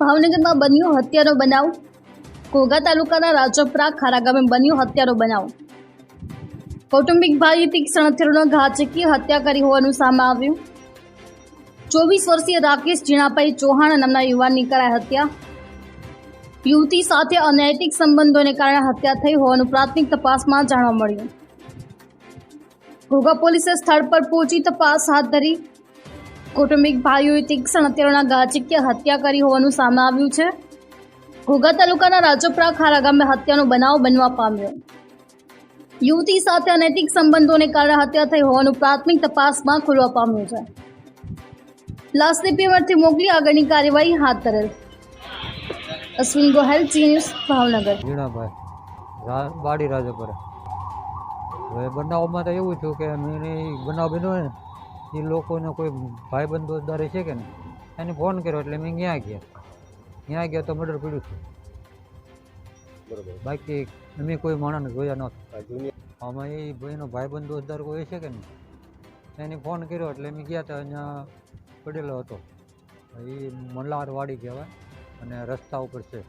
ભાવનગરમાં બન્યો હત્યાનો બનાવ. ઘોઘા તાલુકાના રાજપરા ખારા ગામે બન્યો હત્યાનો બનાવ. કૌટુંબિક ભાઈએ તીક્ષણ હથિયારોનો ઘા હત્યા કરી હોવાનું સામે આવ્યું. ચોવીસ વર્ષીય રાકેશ જીણાભાઈ ચૌહાણ નામના યુવાનની કરાઈ હત્યા. યુવતી સાથે અનૈતિક સંબંધોને કારણે હત્યા થઈ હોવાનું પ્રાથમિક તપાસમાં જાણવા મળ્યું. ઘોઘા પોલીસે સ્થળ પર પહોંચી તપાસ હાથ ધરી કૌટુંબિક ભાઈઓએ તીક્ષ્ણ હત્યારોના ઘા ચીકી હત્યા કરી હોવાનું સામે આવ્યું છે. ઘોઘા તાલુકાના રાજપરા ખારા ગામે હત્યાનો બનાવ બનવા પામ્યો. યુવતી સાથે અનૈતિક સંબંધોને કારણે હત્યા થઈ હોવાનું પ્રાથમિક તપાસમાં ખુલવા પામ્યું છે. લાશને પીવરથી મોકલી આગળની કાર્યવાહી હાથ ધરેલ. Ashwin Gohel, Zee News, Bhavnagar. ઝીણાભાઈ વાડી રાજપરા. હવે બનાવમાં તો એવું થયું કે મેં બનાવ બન્યો ને એ લોકોને કોઈ ભાઈબંધ દોસ્તદારે છે કે ને એને ફોન કર્યો એટલે મેં ત્યાં ગયા. ત્યાં ગયા તો મર્ડર પડ્યું હતું બરોબર. બાકી અમે કોઈ માણસને જોયા નહોતા અમે એ ભાઈનો ભાઈબંધ દોસ્તદાર કોઈ છે કે ને એને ફોન કર્યો એટલે અમે ગયા હતા અહીંયા પડેલો હતો. એ મલ્લારવાડી કહેવાય અને રસ્તા ઉપર છે.